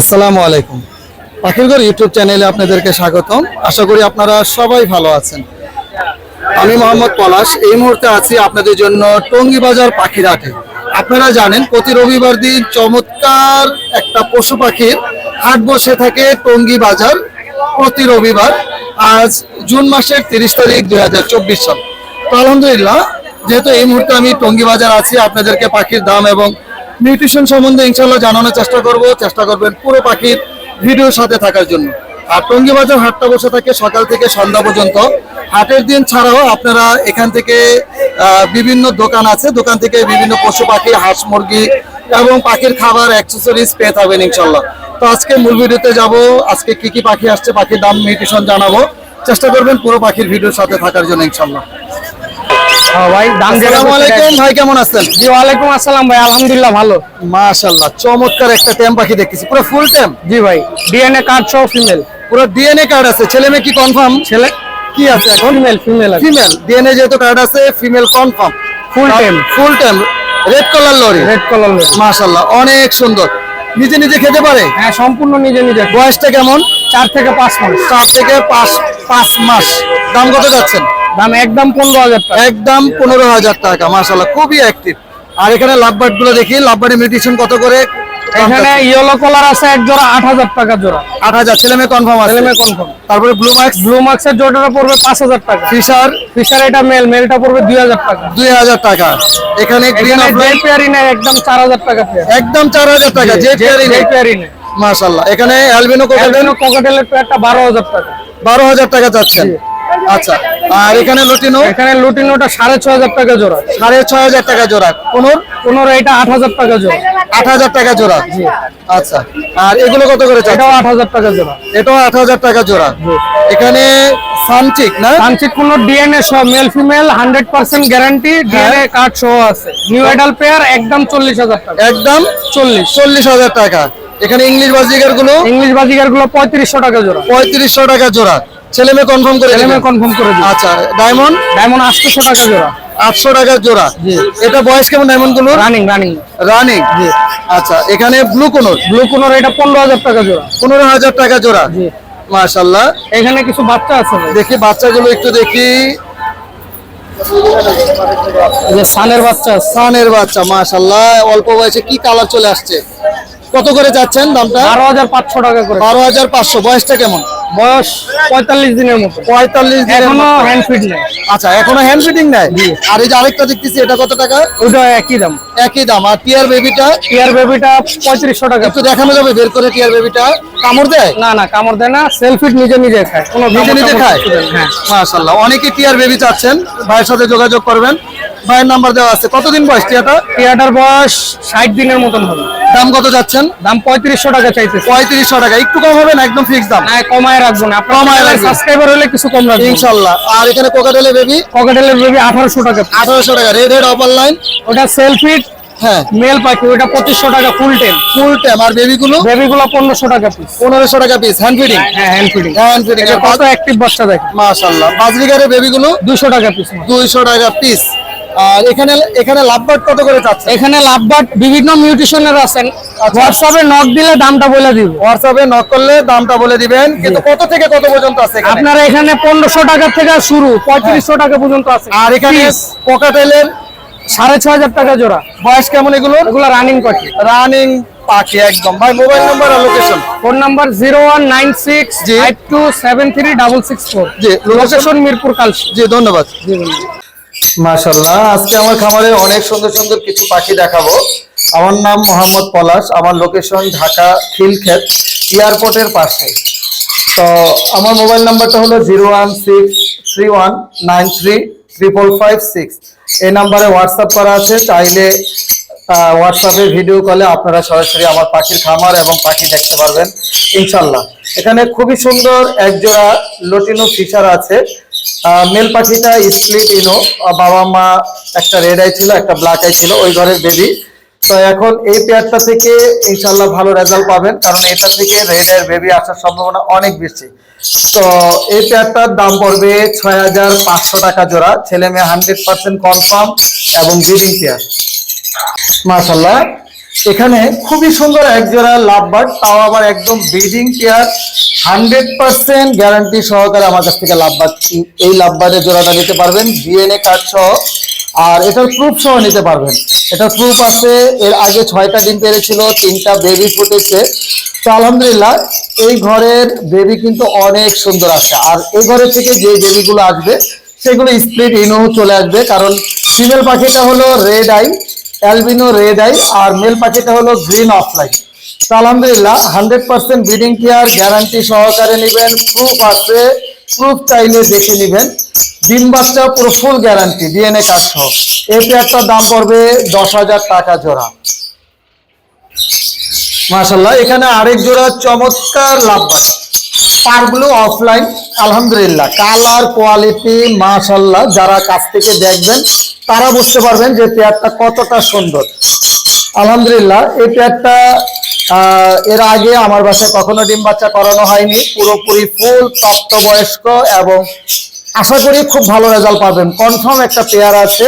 আসসালামু আলাইকুম। পাখিরঘর ইউটিউব চ্যানেলে আপনাদেরকে স্বাগতম। আশা করি আপনারা সবাই ভালো আছেন। আমি মোহাম্মদ পলাশ। এই মুহূর্তে আছি আপনাদের জন্য টঙ্গী বাজার পাখির হাটে। আপনারা জানেন, প্রতি রবিবার দিন চমৎকার একটা পশু পাখির হাট বসে থাকে টঙ্গী বাজার প্রতি রবিবার, আজ জুন মাসের তিরিশ তারিখ দুই হাজার চব্বিশ সাল। তো আলহামদুলিল্লাহ, যেহেতু এই মুহূর্তে আমি টঙ্গী বাজার আছি, আপনাদেরকে পাখির দাম এবং নিউট্রিশন সম্বন্ধে ইনশাল্লাহ জানানোর চেষ্টা করব। চেষ্টা করবেন পুরো পাখির ভিডিওর সাথে থাকার জন্য। আর টঙ্গী বাজার হাটটা বসে থাকে সকাল থেকে সন্ধ্যা পর্যন্ত। হাটের দিন ছাড়াও আপনারা এখান থেকে বিভিন্ন দোকান আছে। দোকান থেকে বিভিন্ন পশু পাখি, হাঁস মুরগি এবং পাখির খাবার অ্যাক্সেসরিজ পেয়ে থাকবেন ইনশাল্লাহ তো আজকে মূল ভিডিওতে যাব। আজকে কি কি পাখি আসছে, পাখির দাম নিউট্রিশন জানাব। চেষ্টা করবেন পুরো পাখির ভিডিওর সাথে থাকার জন্য ইনশাল্লাহ ভাই দাম আলাইকুম ভাই কেমন আছেন? জি ওয়ালাইকুম আসসালাম ভাই আলহামদুলিল্লাহ ভালো। চমৎকার একটা টেম পাখি দেখতেছি। পুরো ফুল টেম জি ভাই ডিএনএ কার্ড সহ ফিমেল পুরো ডিএনএ কার্ড আছে। ছেলে মেয়ে কি কনফার্ম ছেলে? কি আছে এখন? ফিমেল ফিমেল ফিমেল ডিএনএ যেহেতু কার্ড আছে female confirm. Full time red colour lory red colour অনেক সুন্দর। নিজে নিজে খেতে পারে? হ্যাঁ সম্পূর্ণ নিজে নিজে। বয়সটা কেমন? চার থেকে পাঁচ মাস। চার থেকে পাঁচ পাঁচ মাস। দাম কত যাচ্ছেন? দাম একদম পনেরো হাজার টাকা। একদম পনেরো হাজার টাকা মাশাল্লাহ খুবই অ্যাক্টিভ আর এখানে লাভবার্ডগুলো দেখি লাভবার্ডের মিউটেশন কত করে? এখানে ইয়েলো কালার আছে এক জোড়া আট হাজার টাকা জোড়া। আট হাজার ছেলে মেয়ে কনফার্ম আছে? ছেলে মেয়ে কনফার্ম তারপরে ব্লু মার্কস ব্লু মার্কসের জোড়াটা পড়বে পাঁচ হাজার টাকা। ফিশার ফিশার এটা মেল মেলটা পড়বে দুই হাজার টাকা। দুই হাজার টাকা। এখানে গ্রিন যে পেয়ারি নেয় একদম চার হাজার টাকা পেয়ার একদম চার হাজার টাকা যে পেয়ারি যে পেয়ারি নেয়। মাশাল্লাহ এখানে অ্যালবিনো কোকাটেল অ্যালবিনো ককাটেলের পেয়ারটা বারো হাজার টাকা। বারো হাজার টাকা যাচ্ছেন আচ্ছা আর এখানে লুটিনো? এখানে লুটিনোটা সাড়ে ছয় হাজার টাকা জোড়া। সাড়ে ছয় হাজার টাকা জোড়া। পনেরো পনেরো এটা আট হাজার টাকা জোড়া। আট হাজার টাকা জোড়া। আচ্ছা। আর এগুলো কত করে এটাও আট হাজার টাকা জোড়া। এটাও আট হাজার টাকা জোড়া। এখানে সানচিক না? কোনো ডিএনএ সহ male female hundred percent guarantee DNA card সহ আছে। নিউ পেয়ার একদম চল্লিশ হাজার টাকা। একদম চল্লিশ। চল্লিশ হাজার টাকা। এখানে ইংলিশ বাজিকারগুলো ইংলিশ বাজিকারগুলো পঁয়ত্রিশশো টাকা জোড়া। পঁয়ত্রিশশো টাকা জোড়া। ছেলে মেয়ে কনফার্ম করে ছেলে মেয়ে কনফার্ম করে দিই আচ্ছা ডায়মন্ড ডায়মন্ড আটশোশো টাকা জোড়া। আটশো টাকা জোড়া। জি। এটা বয়স কেমন ডায়মন্ডগুলো রানিং রানিং রানিং আচ্ছা এখানে ব্লু কোনোর ব্লু কোনোর এটা পনেরো হাজার টাকা জোড়া। পনেরো হাজার টাকা জোড়া। জি। মাশাল্লাহ এখানে কিছু বাচ্চা আছে। দেখি বাচ্চাগুলো একটু দেখি। যে সানের বাচ্চা সানের বাচ্চা মাশাল্লাহ অল্প বয়সে কি কালার চলে আসছে? কত করে যাচ্ছেন দামটা? বারো হাজার পাঁচশো টাকা করে। বারো হাজার পাঁচশো। বয়সটা কেমন? বয়স পঁয়তাল্লিশ দিনের মতো। পঁয়তাল্লিশ দিনের এখনও হ্যান্ড ফিট নেই। আচ্ছা এখনও হ্যান্ড ফিটিং নেয় আর এই যে আরেকটা দেখতেছি এটা কত টাকা? ওইটা একই দাম। একই দাম। আর টিয়ার বেবিটা টিয়ার বেবিটা পঁয়ত্রিশশো টাকা। একটু দেখানো যাবে বের করে টিয়ার বেবিটা কামড় দেয়? না না কামড় দেয় না। সেলফিট নিজে নিজে খায়। কোনো নিজে নিজে খায়। হ্যাঁ। মাশাল্লাহ অনেকে টিয়ার বেবি চাচ্ছেন। ভাইয়ের সাথে যোগাযোগ করবেন। ভাইয়ের নাম্বার দেওয়া আছে। কতদিন বয়স টিয়াটা টিয়াটার বয়স ষাট দিনের মতন হবে। দাম কত যাচ্ছেন দাম পঁয়ত্রিশশো টাকা চাইতেছে। পঁয়ত্রিশশো টাকা। একটু কম হবে না? একদম ফিক্স দাম? কমায় রাখব না। কমায়। সাবস্ক্রাইবার হলে কিছু কম রাখব ইনশাল্লাহ। আর এখানে কোকাটেলে বেবি পকেটেলের বেবি আঠারোশো টাকা। আঠারোশো টাকা। রেড হেড অপার লাইন ওটা সেলফিট হ্যাঁ। মেল পাখি ওটা পঁচিশশো টাকা ফুল টেন ফুল টাইম আর বেবিগুলো বেবিগুলো পনেরোশো টাকা পিস পনেরোশো টাকা পিস হ্যান্ড ফিডিং হ্যাঁ হ্যান্ড ফিডিং হ্যান্ড ফিডিং কত অ্যাক্টিভ বাচ্চা দেখে মাশাল্লাহ বাজরিগারের বেবিগুলো দুশো টাকা পিস দুইশো টাকা পিস আর এখানে এখানে লাভবার্ড কত করে চাচ্ছে এখানে লাভবাট বিভিন্ন মিউটিশনের আছেন হোয়াটসঅ্যাপে নক দিলে দামটা বলে দিব। হোয়াটসঅ্যাপে নক করলে দামটা বলে দিবেন। কিন্তু কত থেকে কত পর্যন্ত আছে আপনারা এখানে পনেরোশো টাকা থেকে শুরু পঁয়ত্রিশশো টাকা পর্যন্ত আছে। আর এখানে কোকাটেলের সাড়ে ছয় হাজার টাকা জোড়া। বয়স কেমন এগুলো? এগুলো রানিং পাখি। রানিং পাখি একদম। ভাই মোবাইল নাম্বার আর location phone number zero one nine six জি। Five two seven three double six four জি লোকেশন মিরপুর কালসি জি ধন্যবাদ। মাশাল্লাহ আজকে আমার খামারে অনেক সুন্দর সুন্দর কিছু পাখি দেখাবো। আমার নাম মোহাম্মদ পলাশ, আমার লোকেশন ঢাকা খিলক্ষেত, এয়ারপোর্টের পাশে। তো আমার মোবাইল নাম্বারটা হলো zero one six three one nine three triple five six. এই নাম্বারে হোয়াটসঅ্যাপ করা আছে, চাইলে হোয়াটসঅ্যাপে ভিডিও কলে আপনারা সরাসরি আমার পাখির খামার এবং পাখি দেখতে পারবেন ইনশাল্লাহ এখানে খুবই সুন্দর একজোড়া লটিনো ফিশার আছে। মেল পাখিটা স্প্লিট ইনো বাবা মা একটা রেড আই ছিল, একটা ব্ল্যাক আই ছিল, ওই ঘরের বেবি তো এখন এই পেয়ারটা থেকে ইনশাল্লাহ ভালো রেজাল্ট পাবেন, কারণ এটা থেকে রেড এর বেবি আসার সম্ভাবনা অনেক বেশি। তো এই পেয়ারটার দাম পড়বে ছয় হাজার পাঁচশো টাকা জোড়া, ছেলে মেয়ে হান্ড্রেড পার্সেন্ট কনফার্ম এবং ব্রিডিং পেয়ার মাশাল্লাহ এখানে খুবই সুন্দর এক জোড়া লাভবার্ড তাও আবার একদম breeding care hundred percent guarantee সহকারে আমার কাছ থেকে লাভবার্ড এই লাভবার্ডের জোড়াটা নিতে পারবেন ডিএনএ কার্ড সহ। আর এটার প্রুফ সহ নিতে পারবেন। এটার প্রুফ আছে, এর আগে ছয়টা ডিম পেরেছিল, তিনটা বেবি ফুটেছে। তো আলহামদুলিল্লাহ, এই ঘরের বেবি কিন্তু অনেক সুন্দর আছে আর এই ঘরের থেকে যে বেবিগুলো আসবে, সেগুলো স্প্লিট ইনো চলে আসবে, কারণ ফিমেল পাখিটা হলো red eye albino red eye, আর মেল পাখিটা হলো গ্রিন অফলাইন। তো আলহামদুলিল্লাহ, hundred percent breeding care guarantee সহকারে নেবেন প্রুফ আছে প্রুফ চাইলে দেখে নেবেন। ডিম বাচ্চা পুরো ফুল গ্যারান্টি ডিএনএ কার্ড সহ। এই পেয়ারটার দাম পড়বে দশ হাজার টাকা জোড়া। মাশাল্লাহ এখানে আরেক জোড়া চমৎকার লাভবান পারগুলো অফলাইন আলহামদুলিল্লাহ। কালার কোয়ালিটি মাশাল্লাহ যারা কাছ থেকে দেখবেন তারা বুঝতে পারবেন যে পেয়ারটা কতটা সুন্দর। আলহামদুলিল্লাহ, এই পেয়ারটা এর আগে আমার বাসায় কখনো ডিম বাচ্চা করানো হয়নি। পুরোপুরি ফুল, প্রাপ্তবয়স্ক এবং আশা করি খুব ভালো রেজাল্ট পাবেন। কনফার্ম একটা পেয়ার আছে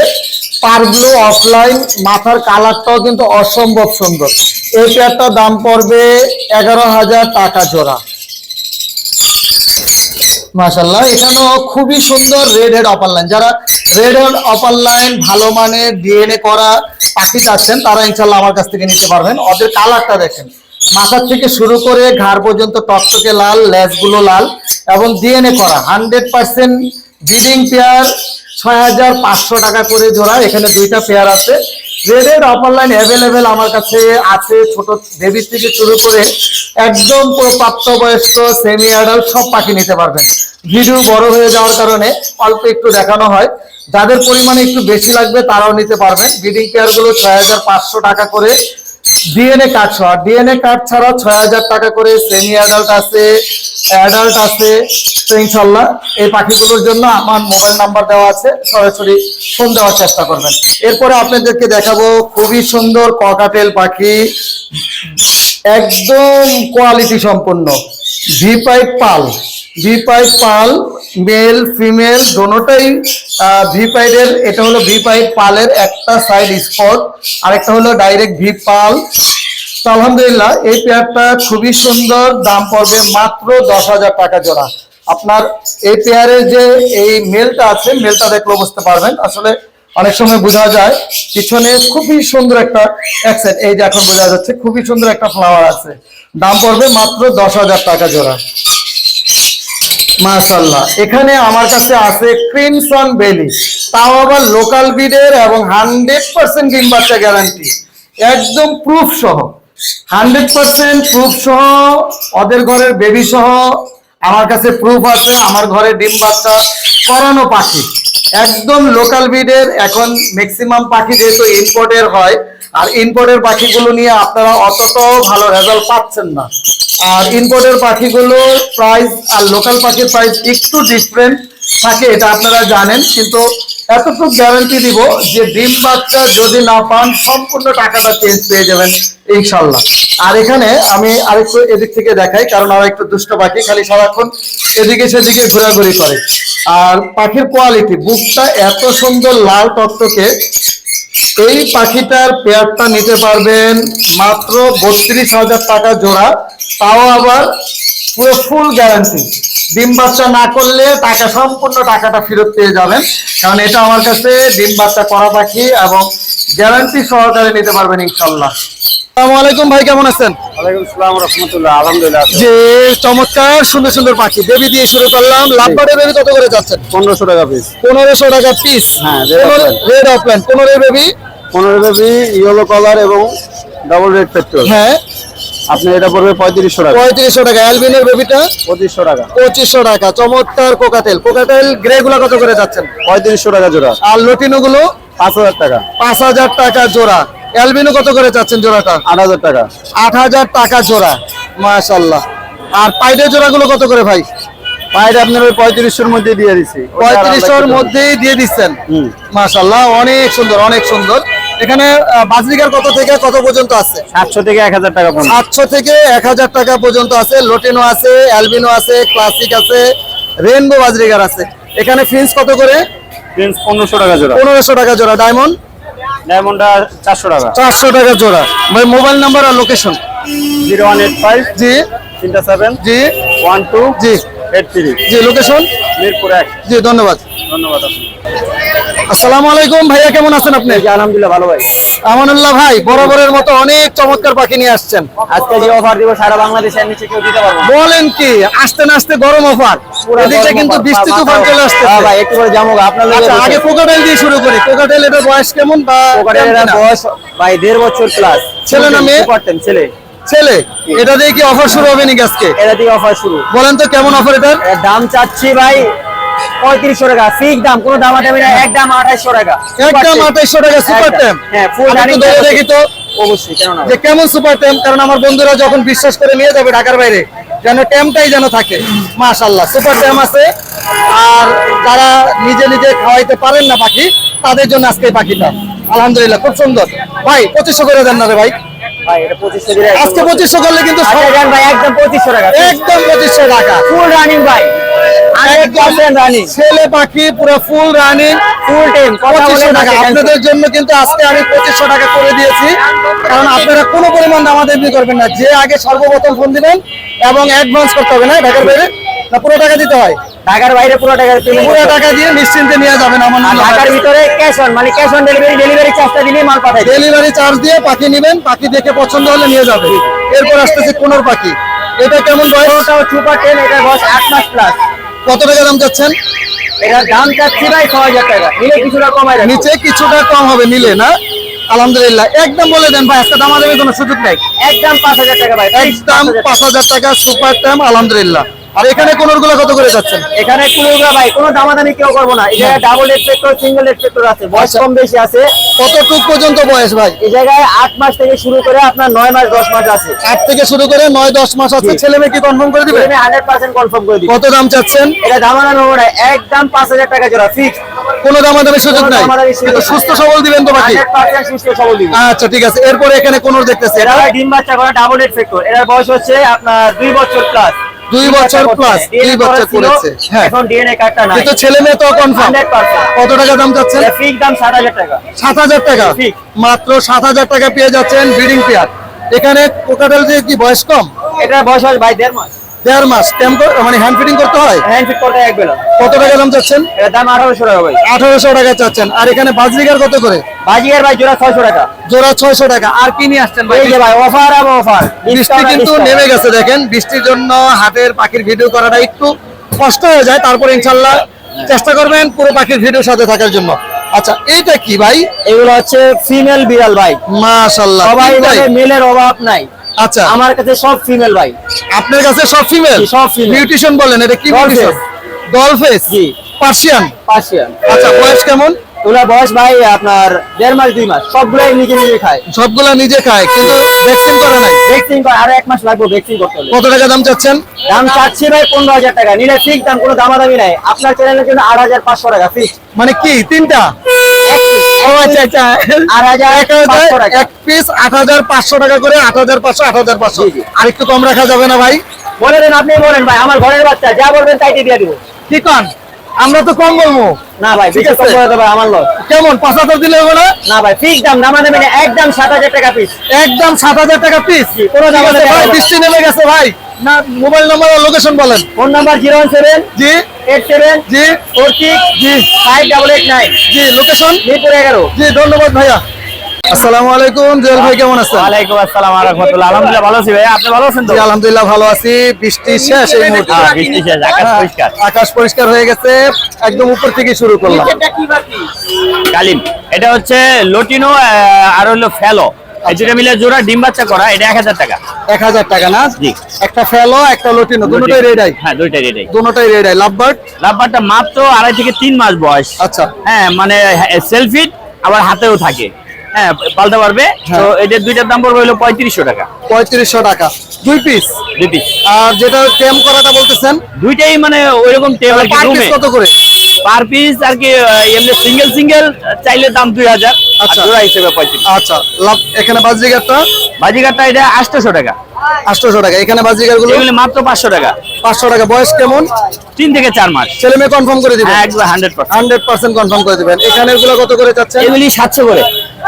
পারগুলো অফলাইন, মাথার কালারটাও কিন্তু অসম্ভব সুন্দর। এই পেয়ারটার দাম পড়বে এগারো হাজার টাকা জোড়া। মাশাল্লাহ এখানেও খুবই সুন্দর রেড হেড অপার লাইন যারা রেড হেড অপার লাইন, ভালো মানের ডিএনএ করা পাখি চাচ্ছেন তারা ইনশাল্লাহ আমার কাছ থেকে নিতে পারবেন। ওদের কালারটা দেখেন। মাথার থেকে শুরু করে ঘাড় পর্যন্ত টকটকে লাল, লেজগুলো লাল এবং ডিএনএ করা। হান্ড্রেড পার্সেন্ট ব্রিডিং পেয়ার, ছয় হাজার পাঁচশো টাকা করে জোড়া। এখানে দুইটা পেয়ার আছে। রেডের অপার লাইন অ্যাভেলেবেল আমার কাছে আছে ছোট বেবি থেকে শুরু করে একদম পুরো প্রাপ্তবয়স্ক সেমি অ্যাডাল্ট সব পাখি নিতে পারবেন। ভিডিও বড় হয়ে যাওয়ার কারণে অল্প একটু দেখানো হয়। যাদের পরিমাণে একটু বেশি লাগবে তারাও নিতে পারবেন। ব্রিডিং পেয়ারগুলো ছয় হাজার পাঁচশো টাকা করে ডিএনএ কার্ড সহ। ডিএনএ কার্ড ছাড়া ছয় হাজার টাকা করে সেমি অ্যাডাল্ট আছে অ্যাডাল্ট আছে ইনশাল্লাহ এই পাখিগুলোর জন্য আমার মোবাইল নাম্বার দেওয়া আছে, সরাসরি ফোন দেওয়ার চেষ্টা করবেন। এরপরে আপনাদেরকে দেখাবো খুবই সুন্দর ককাটেল পাখি, একদম কোয়ালিটি সম্পন্ন ভি পাইপ পাল ভি পাইপ পাল, মেল, ফিমেল, দোনোটাই ভি পাইপের এটা হলো ভি পাইপ পালের একটা সাইড স্পট, আরেকটা হলো ডাইরেক্ট ভি পাল। আলহামদুলিল্লাহ, এই পেয়ারটা খুবই সুন্দর, দাম পড়বে মাত্র দশ হাজার টাকা জোড়া। আপনার এই পেয়ারের যে এই মেলটা আছে মেলটা দেখলে বুঝতে পারবেন। আসলে অনেক সময় বোঝা যায়, পিছনে খুবই সুন্দর একটা অ্যাকসেন্ট এই যে এখন বোঝা যাচ্ছে, খুবই সুন্দর একটা ফ্লাওয়ার আছে। দাম পড়বে মাত্র দশ হাজার টাকা জোড়া। মাশাল্লাহ এখানে আমার কাছে আছে ক্রিমসন বেলি তাও আবার লোকাল বিডের এবং হান্ড্রেড পার্সেন্ট ডিম বাচ্চা গ্যারান্টি একদম প্রুফ সহ। হান্ড্রেড পার্সেন্ট প্রুফ সহ, ওদের ঘরের বেবি সহ আমার কাছে প্রুফ আছে, আমার ঘরে ডিম বাচ্চা করানো পাখি। একদম লোকাল বিডের এখন ম্যাক্সিমাম পাখি যেহেতু ইম্পোর্টের হয়, আর ইম্পোর্টের পাখিগুলো নিয়ে আপনারা অতটাও ভালো রেজাল্ট পাচ্ছেন না। আর ইম্পোর্টের পাখিগুলো প্রাইস আর লোকাল পাখির প্রাইস একটু ডিফারেন্ট থাকে, এটা আপনারা জানেন, কিন্তু এতটুকু গ্যারান্টি দিব যে ডিম বাচ্চা যদি না পান, সম্পূর্ণ টাকাটা চেঞ্জ পেয়ে যাবেন, ইনশাল্লাহ। আর এখানে আমি আরেকটু এদিক থেকে দেখাই, কারণ আর একটু দুষ্ট পাখি খালি সারাক্ষণ এদিকে সেদিকে ঘোরাঘুরি করে। আর পাখির কোয়ালিটি বুকটা এত সুন্দর লাল টকটকে এই পাখিটার পেয়ারটা নিতে পারবেন মাত্র বত্রিশ হাজার টাকা জোড়া, তাও আবার পুরো ফুল গ্যারান্টি ডিম বাচ্চা না করলে টাকা সম্পূর্ণ টাকাটা ফেরত পেয়ে যাবেন। কারণ এটা আমার কাছে ডিম বাচ্চা করা পাখি এবং গ্যারান্টি সহকারে নিতে পারবেন ইনশাল্লাহ। আসসালামু আলাইকুম ভাই কেমন আছেন? যে চমৎকার সুন্দর সুন্দর পাখি। বেবি দিয়ে শুরু করলাম। লাভবার্ডের বেবি কত করে যাচ্ছেন? পনেরোশো টাকা পিস পনেরোশো টাকা পিস হ্যাঁ। রেড অফলাইন পনেরো বেবি পনেরো বেবি ইয়েলো কালার এবং ডাবল রেড পেট্রোল হ্যাঁ। আপনি এটা পড়বে পঁয়ত্রিশশো টাকা। পঁয়ত্রিশশো টাকা অ্যালবিনের বেবিটা? পঁচিশশো টাকা। পঁচিশশো টাকা চমৎকার কোকাটেল। কোকাটেল গ্রে গুলা কত করে যাচ্ছেন? পঁয়ত্রিশশো টাকা জোড়া। আর লটিনো গুলো পাঁচ হাজার টাকা। পাঁচ হাজার টাকা জোড়া। অ্যালবিনো কত করে যাচ্ছেন জোড়াটা? আট হাজার টাকা। আট হাজার টাকা জোড়া মাশাল্লাহ আর পাইডের জোড়াগুলো কত করে ভাই? পায়ের আপনার ওই পঁয়ত্রিশশোর মধ্যে দিয়ে আর পঁয়ত্রিশশোর মধ্যেই দিয়ে দিচ্ছেন। মাশাল্লাহ অনেক সুন্দর অনেক সুন্দর। এখানে বাজরিকার কত থেকে কত পর্যন্ত আছে? সাতশো থেকে এক হাজার টাকা পর্যন্ত। সাতশো থেকে এক হাজার টাকা পর্যন্ত আছে লোটিনো আছে অ্যালবিনো আছে ক্লাসিক আছে রেনবো বাজরিকার আছে। এখানে ফিন্স কত করে? পনেরোশো টাকা জোড়া। পনেরোশো টাকা জোড়া। ডায়মন্ড? ডায়মন্ডটা চারশো টাকা। চারশো টাকা জোড়া। ভাই মোবাইল নাম্বার আর location zero one eight five জি। তিনটা সেভেন জি। ওয়ান টু জি। Eight three. জি লোকেশন মিরপুর এক। জি ধন্যবাদ। ধন্যবাদ আসসালামু আলাইকুম ভাইয়া কেমন আছেন আপনি? আলহামদুলিল্লাহ ভালো ভাই। আমানুল্লাহ ভাই বরাবরের মতো অনেক চমৎকার পাখি নিয়ে আসছেন। আজকে যে অফার দিব সারা কেউ দিতে পারব বলেন কি আসতে না আসতে গরম অফার এদিকে কিন্তু বৃষ্টি তুফান চলে আসছে হ্যাঁ ভাই একটু করে যাব আপনার আচ্ছা আগে কোকাটেল দিয়ে শুরু করি। কোকাটেল বয়স কেমন? বা বয়স ভাই দেড় বছর প্লাস ছেলে না মেয়ে? ছেলে। ছেলে এটা দিয়ে কি অফার শুরু হবে নাকি আজকে? এটা দিয়ে অফার শুরু। বলেন তো কেমন অফার এটার? দাম চাচ্ছি ভাই পঁয়ত্রিশশো টাকা। দাম কোনো দাম দামি না একদম আঠাইশশো টাকা। আঠাইশশো টাকা সুপার। হ্যাঁ। দেখি তো। অবশ্যই কেন যে কেমন সুপার কারণ আমার বন্ধুরা যখন বিশ্বাস করে নিয়ে যাবে ঢাকার বাইরে যেন ট্যামটাই যেন থাকে। মাশাল্লাহ সুপার ট্যাম আছে। আর যারা নিজে নিজে খাওয়াইতে পারেন না পাখি তাদের জন্য আজকে পাখিটা। আলহামদুলিল্লাহ খুব সুন্দর। ভাই পঁচিশশো করে দেন না রে ভাই। আজকে পঁচিশশো। করলে কিন্তু আচ্ছা একদম পঁচিশশো টাকা একদম পঁচিশশো। টাকা। ফুল রানিং ভাই। ছেলে পাখি পুরো ফুল রানিং ফুল কথা পঁচিশশো টাকা। আপনাদের জন্য কিন্তু আজকে আমি পঁচিশশো টাকা করে দিয়েছি। কারণ আপনারা কোনো পরিমাণ দামাদামি করবেন না। যে আগে সর্বপ্রথম ফোন দিবেন এবং অ্যাডভান্স করতে হবে না ঢাকার বাইরে? না পুরো টাকা দিতে হয়। ঢাকার বাইরে পুরো পেমেন্ট পুরো টাকা দিয়ে নিশ্চিন্তে নিয়ে যাবেন আমার ঢাকার ভিতরে ক্যাশ অন মানে ক্যাশ অন ডেলিভারি ডেলিভারি চার্জটা দিলে মাল পাঠাই ডেলিভারি চার্জ দিয়ে পাখি নেবেন পাখি দেখে পছন্দ হলে নিয়ে যাবে। এরপর আসতেছে কোনোর পাখি। এটা কেমন বয়স? ওটাও সুপার টেন এটার বয়স আট মাস প্লাস কত টাকা দাম চাচ্ছেন? এটার দাম চাচ্ছি ভাই ছ হাজার টাকা। নিলে কিছুটা কমাই নিচে কিছুটা কম হবে নিলে না? আলহামদুলিল্লাহ। একদম বলে দেন ভাই আজকে দামাদামি কোনো সুযোগ নাই। একদম পাঁচ হাজার টাকা ভাই। একদম পাঁচ হাজার টাকা। সুপার ট্যাম আলহামদুলিল্লাহ। আর এখানে কোনোরগুলো কত করে যাচ্ছেন এখানে কুলুগা ভাই কোনো দামাদামি কেউ করব না। এই জায়গায় ডাবল এক্সপেক্টর সিঙ্গেল এক্সপেক্টর আছে বয়স আচ্ছা। কম বেশি আছে। কতটুক পর্যন্ত বয়স ভাই? এই জায়গায় আট মাস থেকে শুরু করে আপনার নয় মাস দশ মাস আছে। আট থেকে শুরু করে নয় দশ মাস আছে। ছেলে মেয়ে কি কনফার্ম করে দিবে? আমি হান্ড্রেড পার্সেন্ট কনফার্ম করে দিই কত দাম চাচ্ছেন? এটা দামাদামি হবে না একদম পাঁচ হাজার টাকা জোড়া ফিক্স কোনো দামাদামি সুযোগ কোনো নাই? কিন্তু সুস্থ সবল দিবেন তো বাকি? সুস্থ সবল দিব আচ্ছা ঠিক আছে। এরপরে এখানে কোনোর দেখতেছে। এরা ডিম বাচ্চা করে ডাবল এক্সপেক্টর এটার বয়স হচ্ছে আপনার দুই বছর প্লাস দুই বছর প্লাস দুই বছর করেছে, হ্যাঁ। এখন ডিএনএ কার্ডটা নাই। কিন্তু ছেলে মেয়ে তো কনফার্ম 100% কত টাকা দাম চাচ্ছেন? এটা ফিক্স দাম সাত হাজার টাকা। সাত হাজার টাকা? ঠিক। মাত্র সাত হাজার টাকা পেয়ে যাচ্ছেন ব্রিডিং পেয়ার এখানে কোকাটেল যে কি বয়স কম? এটা বয়স হয় ভাই দেড় মাস। দেড় মাস ক্যাম্প মানে হ্যান্ড ফিটিং করতে হয়? হ্যান্ড ফিট করতে এক বেলা। কত টাকা দাম চাচ্ছেন? দাম আঠারোশো টাকা ভাই। আঠারোশো টাকা চাচ্ছেন। আর এখানে বাজরিকার কত করে? বাজিয়ার ভাই জোড়া ছয়শো টাকা। জোড়া ছয়শো টাকা। আর কি নিয়ে আসছেন ভাই? এই যে ভাই অফার অফার বৃষ্টি কিন্তু নেমে গেছে দেখেন। বৃষ্টির জন্য হাটের পাখির ভিডিও করাটা একটু কষ্ট হয়ে যায়। তারপর ইনশাল্লাহ চেষ্টা করবেন পুরো পাখির ভিডিওর সাথে থাকার জন্য। আচ্ছা এইটা কি ভাই? এগুলো হচ্ছে ফিমেল বিড়াল ভাই। মাশাল্লাহ। সবাই মেলের অভাব নাই। আচ্ছা। আমার কাছে সব ফিমেল ভাই। আপনার কাছে সব ফিমেল সব female। বিউটিশন বলেন এটা কি বিউটিশন ডলফেস জি। পার্সিয়ান পার্সিয়ান আচ্ছা বয়স কেমন? ওগুলা বয়স ভাই আপনার দেড় মাস দুই মাস। সবগুলাই নিজে নিজে খায়। সবগুলা নিজে খায় কিন্তু ভ্যাকসিন করে নাই? ভ্যাকসিন করে আরও এক মাস লাগবে ভ্যাকসিন করতে হলে। কত টাকা দাম চাচ্ছেন? দাম চাচ্ছি ভাই পনেরো হাজার টাকা। নিলে ঠিক দাম কোনো দামাদামি নাই। আপনার চ্যানেলের জন্য আট হাজার পাঁচশো টাকা ফিক্স মানে কি তিনটা? ও আচ্ছা আচ্ছা আট হাজার এক পাঁচশো টাকা। পিস আট হাজার পাঁচশো টাকা করে আট হাজার পাঁচশো আট হাজার পাঁচশো। আর একটু কম রাখা যাবে না ভাই? বলে দেন আপনি বলেন ভাই আমার ঘরের বাচ্চা যা বলবেন তাই দিয়ে দিব। কি কন? আমরা তো কম বলব। না ভাই ঠিক আছে। আমার লস। কেমন পাঁচ হাজার দিলে হবে না না ভাই ফিক্স দাম দামাদামি না একদম সাত হাজার টাকা পিস একদম সাত হাজার টাকা পিস কোনো দাম নেই, ভাই ভাই। বৃষ্টি নেমে গেছে ভাই। না মোবাইল নাম্বার আর লোকেশন বলেন। Phone number zero one seven জি। এইট সেভেন জি। ফোর সিক্স জি। Five double eight nine. জি লোকেশন মিরপুর এগারো। জি ধন্যবাদ ভাইয়া। আসসালামু আলাইকুম জুয়েল ভাই কেমন আছেন? ওয়ালাইকুম আসসালাম রহমতুল্লাহ। আলহামদুলিল্লাহ ভালো আছি ভাই আপনি ভালো আছেন তো? জি আলহামদুলিল্লাহ ভালো আছি। বৃষ্টি শেষ এই মুহূর্তে। হ্যাঁ, বৃষ্টি শেষ, আকাশ হ্যাঁ, পরিষ্কার। আকাশ পরিষ্কার হয়ে গেছে। একদম উপর থেকে শুরু করলাম। কালিম এটা হচ্ছে লটিনো আর হলো ফেলো। এই দুটো মিলে জোড়া ডিম বাচ্চা করা এটা এক হাজার টাকা। এক হাজার টাকা না? জি। একটা ফেলো একটা লটিনো দুটোই রেডাই হ্যাঁ দুইটাই এটাই দুটোই রেডাই লাভবার্ড? লাভবারটা মাত্র আড়াই থেকে তিন মাস বয়স। আচ্ছা। হ্যাঁ মানে সেলফিট আবার হাতেও থাকে। হ্যাঁ পাল্টা পারবে? হ্যাঁ। তো এদের দুইটার দাম পড়বে হলো পঁয়ত্রিশশো টাকা। পঁয়ত্রিশশো টাকা। দুই পিস দুই পিস আর যেটা টেম করাটা বলতেছেন? দুইটাই মানে ওইরকম টেবিল আর কি রুমে কত করে? পার পিস আর কি এমনি সিঙ্গেল সিঙ্গেল চাইলে দাম দুই হাজার। আচ্ছা। জোড়া হিসেবে পঁয়ত্রিশ। আচ্ছা এখানে বাজিগারটা? বাজিগারটা এটা আটশোশো টাকা। আটশোশো টাকা। এখানে বাজরিগারগুলো এগুলি মাত্র পাঁচশো টাকা। পাঁচশো টাকা। বয়স কেমন? তিন থেকে চার মাস। ছেলে মেয়ে কনফার্ম করে দিবেন? হ্যাঁ একবার hundred percent hundred percent confirm করে দিবেন। এখানে গুলো কত করে চাচ্ছেন? এগুলি সাতশো করে।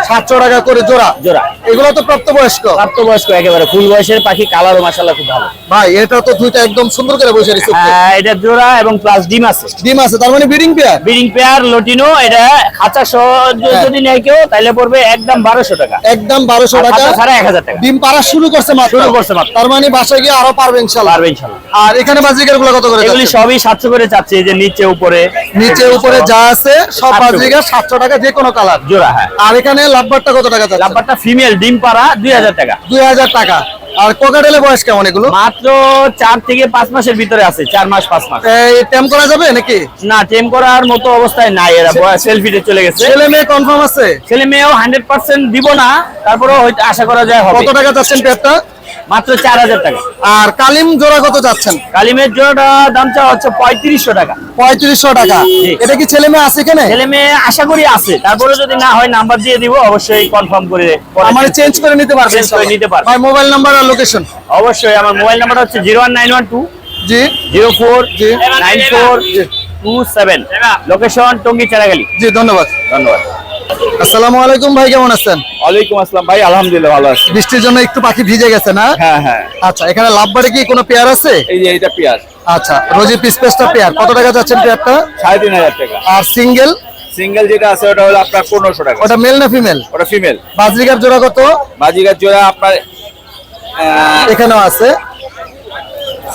সাতশো টাকা করে জোড়া? জোড়া। এগুলো তো প্রাপ্তবয়স্ক? প্রাপ্তবয়স্ক একেবারে। ফুল বয়সের পাখি কালারও মাসাল্লাহ খুব ভালো। ভাই এটা তো দুইটা একদম সুন্দর করে বসে হ্যাঁ, এটা জোড়া এবং প্লাস ডিম আছে। ডিম আছে তার মানে breeding pair breeding pair lutino এটা খাঁচা সহ হ্যাঁ। যদি নেয় কেউ তাহলে পড়বে একদম বারোশো টাকা। একদম বারোশো টাকা। ছাড়া এক হাজার টাকা। ডিম পাড়া শুরু করছে মাত্র। করছে মাত্র। তার মানে বাসায় গিয়ে আরও পারবে ইনশাল্লাহ। পারবে ইনশাল্লাহ। আর এখানে বাজিকারগুলো কত করে এগুলি সবই সাতশো করে চাচ্ছে এই যে নিচে উপরে। নিচে উপরে যা আছে সব 700 বাজিকার সাতশো টাকা যে কোনো কালার। জোড়া হ্যাঁ। আর এখানে লাভবারটা কত টাকা যাচ্ছে? লাম্বারটা ফিমেল ডিম পাড়া দুই হাজার টাকা। দুই হাজার টাকা। আর কোকাটেলের বয়স কেমন এগুলো? মাত্র চার থেকে পাঁচ মাসের ভিতরে আছে চার মাস পাঁচ মাস। এই টেম করা যাবে নাকি? না টেম করার মতো অবস্থায় নাই এরা সেলফিতে চলে গেছে। ছেলে মেয়ে কনফার্ম আছে? ছেলে মেয়েও হান্ড্রেড পার্সেন্ট দিব না তারপরেও হয়তো আশা করা যায় হবে। কত টাকা যাচ্ছেন পেয়ারটা মাত্র চার হাজার টাকা। আর কালিম জোড়া কত যাচ্ছেন কালিমের জোড়াটা দাম চাওয়া হচ্ছে পঁয়ত্রিশশো টাকা। পঁয়ত্রিশশো টাকা। এটা কি ছেলে মেয়ে আছে এখানে? ছেলে মেয়ে আশা করি আছে। তারপরে যদি না হয় নাম্বার দিয়ে দিব অবশ্যই কনফার্ম করে আমার চেঞ্জ করে নিতে পারবেন চেঞ্জ করে নিতে পারবে। ভাই মোবাইল নাম্বার আর লোকেশন অবশ্যই আমার মোবাইল নাম্বার হচ্ছে zero one nine one two জি। জিরো ফোর জি। Nine four two seven. Location Tongi Charagali. জি ধন্যবাদ। ধন্যবাদ। আসসালামু আলাইকুম ভাই কেমন আছেন? ওয়ালাইকুম আসসালাম ভাই আলহামদুলিল্লাহ ভালো আছি। বৃষ্টির জন্য একটু পাখি ভিজে গেছে না? হ্যাঁ হ্যাঁ। আচ্ছা এখানে লাভবারে কি কোনো পেয়ার আছে? এই যে এটা পেয়ার। আচ্ছা রোজি পিস পেসটা পেয়ার। কত টাকা যাচ্ছেন পেয়ারটা? সাড়ে তিন হাজার টাকা। আর সিঙ্গেল? সিঙ্গেল যেটা আছে ওটা হলো আপনার পনেরোশো টাকা। ওটা মেল না ফিমেল? ওটা ফিমেল। বাজরিকার জোড়া কত? বাজিগার জোড়া আপনার এখানেও আছে।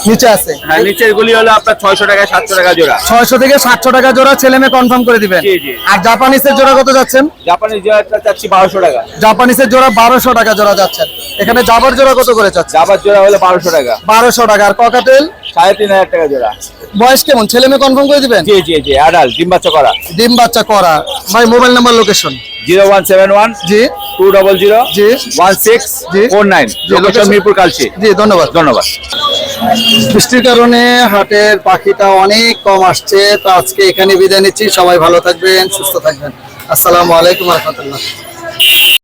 নিচে আছে। হ্যাঁ নিচের গুলি হলো আপনার ছয়শো টাকা সাতশো টাকা জোড়া। ছয়শো থেকে সাতশো টাকা জোড়া ছেলে মেয়ে কনফার্ম করে দিবেন। জি, জি। আর জাপানিসের জোড়া কত যাচ্ছেন? জাপানি জোড়াটা চাচ্ছি বারোশো টাকা। জাপানিসের জোড়া বারোশো টাকা জোড়া যাচ্ছেন। এখানে জাবার জোড়া কত করে যাচ্ছে? জাবার জোড়া হলো বারোশো টাকা। বারোশো টাকা। আর ককাটেল সাড়ে তিন হাজার টাকা জোড়া। বয়স কেমন? ছেলে মেয়ে কনফার্ম করে দিবেন? জি জি জি আডাল ডিম বাচ্চা করা। ডিম বাচ্চা করা। ভাই mobile number location zero one seven one জি। টু ডবল জিরো জি। ওয়ান সিক্স জি। Four nine. মিরপুর কালচি। জি ধন্যবাদ। ধন্যবাদ। বৃষ্টির কারণে হাটের পাখিটা অনেক কম আসছে। তো আজকে এখানে বিদায় নিচ্ছি। সবাই ভালো থাকবেন, সুস্থ থাকবেন। আসসালামু আলাইকুম রহমতুল্লাহ।